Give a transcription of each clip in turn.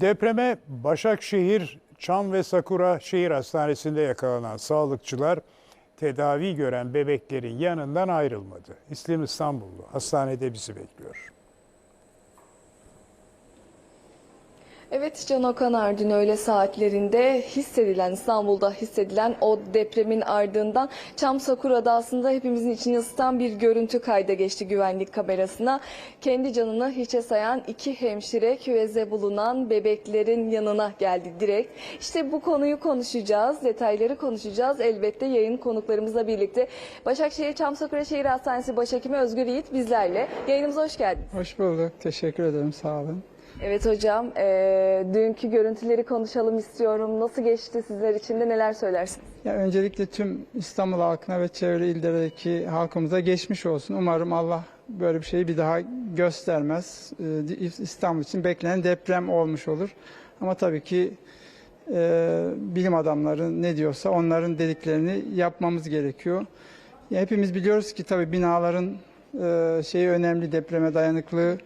Depreme Başakşehir, Çam ve Sakura Şehir Hastanesi'nde yakalanan sağlıkçılar tedavi gören bebeklerin yanından ayrılmadı. İslim İstanbullu hastanede bizi bekliyor. Evet Can Okan Ardın öğle saatlerinde hissedilen İstanbul'da hissedilen o depremin ardından Çam Sakura'da aslında hepimizin içini ısıtan bir görüntü kayda geçti güvenlik kamerasına. Kendi canını hiçe sayan iki hemşire küveze bulunan bebeklerin yanına geldi direkt. İşte bu konuyu konuşacağız, detayları konuşacağız. Elbette yayın konuklarımızla birlikte. Başakşehir Çam Sakura Şehir Hastanesi Başhekimi Özgür Yiğit bizlerle. Yayınımıza hoş geldiniz. Hoş bulduk. Teşekkür ederim. Sağ olun. Evet hocam, eee, dünkü görüntüleri konuşalım istiyorum. Nasıl geçti sizler için de neler söylersiniz? Ya öncelikle tüm İstanbul halkına ve çevre illerdeki halkımıza geçmiş olsun. Umarım Allah böyle bir şeyi bir daha göstermez. Ee, İstanbul için beklenen deprem olmuş olur. Ama tabii ki e, bilim adamları ne diyorsa onların dediklerini yapmamız gerekiyor. Ya hepimiz biliyoruz ki tabii binaların e, şeyi önemli, depreme dayanıklığı önemli.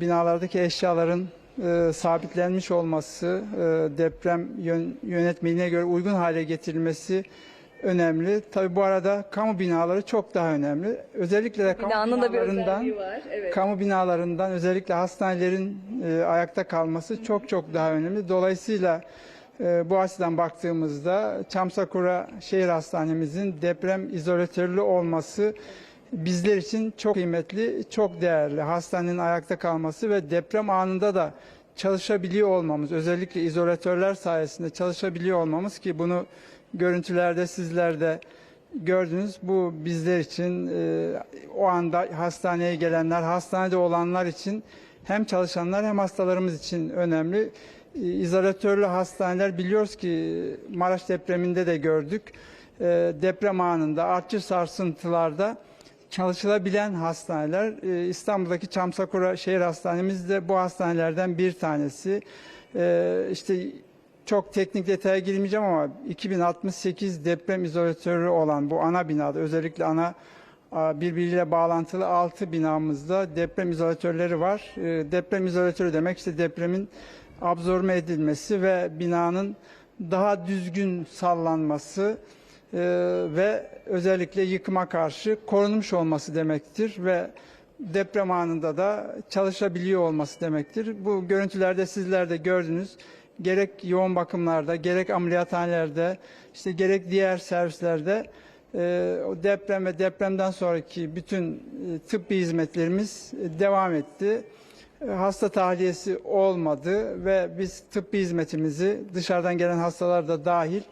Binalardaki eşyaların e, sabitlenmiş olması, e, deprem yön, yönetmeliğine göre uygun hale getirilmesi önemli. Tabii bu arada kamu binaları çok daha önemli. Özellikle de kamu Binanın da bir binalarından özelliği var. Evet. kamu binalarından özellikle hastanelerin e, ayakta kalması çok çok daha önemli. Dolayısıyla e, bu açıdan baktığımızda Çamsakura Şehir Hastanemizin deprem izolatörlü olması bizler için çok kıymetli, çok değerli. Hastanenin ayakta kalması ve deprem anında da çalışabiliyor olmamız, özellikle izolatörler sayesinde çalışabiliyor olmamız ki bunu görüntülerde sizler de gördünüz. Bu bizler için e, o anda hastaneye gelenler, hastanede olanlar için hem çalışanlar hem hastalarımız için önemli. E, İzolatörlü hastaneler biliyoruz ki Maraş depreminde de gördük. E, deprem anında artçı sarsıntılarda çalışılabilen hastaneler. E, İstanbul'daki Çamsakura Şehir Hastanemiz de bu hastanelerden bir tanesi. E, işte çok teknik detaya girmeyeceğim ama 2068 deprem izolatörü olan bu ana binada özellikle ana birbiriyle bağlantılı 6 binamızda deprem izolatörleri var. E, Deprem izolatörü demek işte depremin absorbe edilmesi ve binanın daha düzgün sallanması e, ve özellikle yıkıma karşı korunmuş olması demektir ve deprem anında da çalışabiliyor olması demektir. Bu görüntülerde sizler de gördünüz. Gerek yoğun bakımlarda, gerek ameliyathanelerde, işte gerek diğer servislerde e, deprem ve depremden sonraki bütün e, tıbbi hizmetlerimiz e, devam etti. E, Hasta tahliyesi olmadı ve biz tıbbi hizmetimizi dışarıdan gelen hastalar da dahil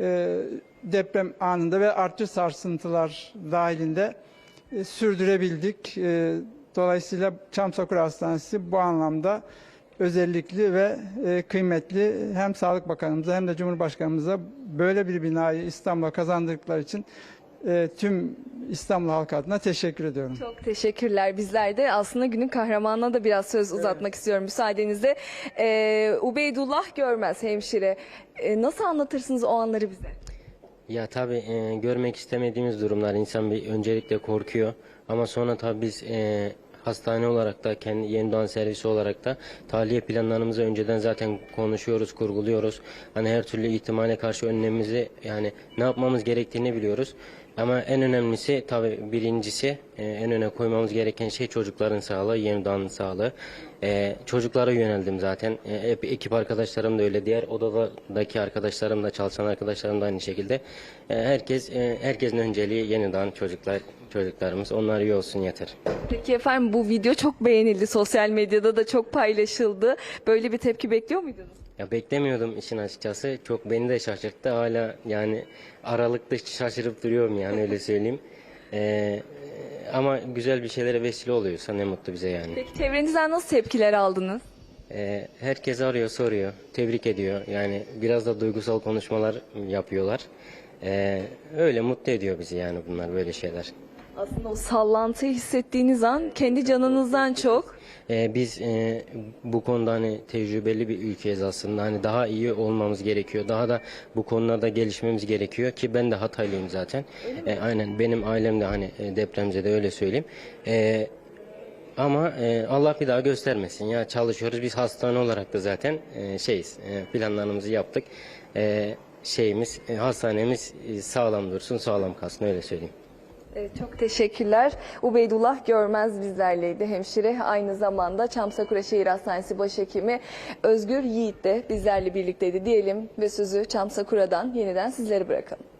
e, deprem anında ve artçı sarsıntılar dahilinde e, sürdürebildik. E, Dolayısıyla Çamsakur Hastanesi bu anlamda özellikli ve e, kıymetli hem Sağlık Bakanımıza hem de Cumhurbaşkanımıza böyle bir binayı İstanbul'a kazandırdıkları için e, tüm İstanbul halkı adına teşekkür ediyorum. Çok teşekkürler. Bizler de aslında günün kahramanına da biraz söz uzatmak istiyorum müsaadenizle. Ee, Ubeydullah Görmez hemşire. Ee, nasıl anlatırsınız o anları bize? Ya tabii e, görmek istemediğimiz durumlar insan bir öncelikle korkuyor ama sonra tabii biz e, hastane olarak da kendi yeni doğan servisi olarak da tahliye planlarımızı önceden zaten konuşuyoruz, kurguluyoruz. Hani her türlü ihtimale karşı önlemimizi yani ne yapmamız gerektiğini biliyoruz. Ama en önemlisi tabii birincisi e, en öne koymamız gereken şey çocukların sağlığı, yeni doğanın sağlığı. E, çocuklara yöneldim zaten. E, hep ekip arkadaşlarım da öyle. Diğer odadaki arkadaşlarım da, çalışan arkadaşlarım da aynı şekilde. E, herkes e, herkesin önceliği yeni doğan çocuklar, çocuklarımız. Onlar iyi olsun yeter. Peki efendim bu video çok beğenildi. Sosyal medyada da çok paylaşıldı. Böyle bir tepki bekliyor muydunuz? Ya beklemiyordum işin açıkçası. Çok beni de şaşırttı. Hala yani aralıkta şaşırıp duruyorum yani öyle söyleyeyim. Ee, ama güzel bir şeylere vesile oluyorsa ne mutlu bize yani. Peki çevrenizden nasıl tepkiler aldınız? Ee, herkes arıyor, soruyor, tebrik ediyor. Yani biraz da duygusal konuşmalar yapıyorlar. Ee, öyle mutlu ediyor bizi yani bunlar böyle şeyler. Aslında o sallantıyı hissettiğiniz an kendi canınızdan çok Ee, biz e, bu konuda hani tecrübeli bir ülkeyiz aslında. Hani daha iyi olmamız gerekiyor. Daha da bu konularda gelişmemiz gerekiyor ki ben de Hataylıyım zaten. Ee, aynen benim ailem de hani e, depremzede öyle söyleyeyim. Ee, Ama e, Allah bir daha göstermesin ya çalışıyoruz biz hastane olarak da zaten e, şeyiz e, planlarımızı yaptık. E, şeyimiz e, hastanemiz e, sağlam dursun sağlam kalsın öyle söyleyeyim. Evet, çok teşekkürler. Ubeydullah Görmez bizlerleydi. Hemşire aynı zamanda Çamsakura Şehir Hastanesi Başhekimi Özgür Yiğit de bizlerle birlikteydi diyelim ve sözü Çamsakura'dan yeniden sizlere bırakalım.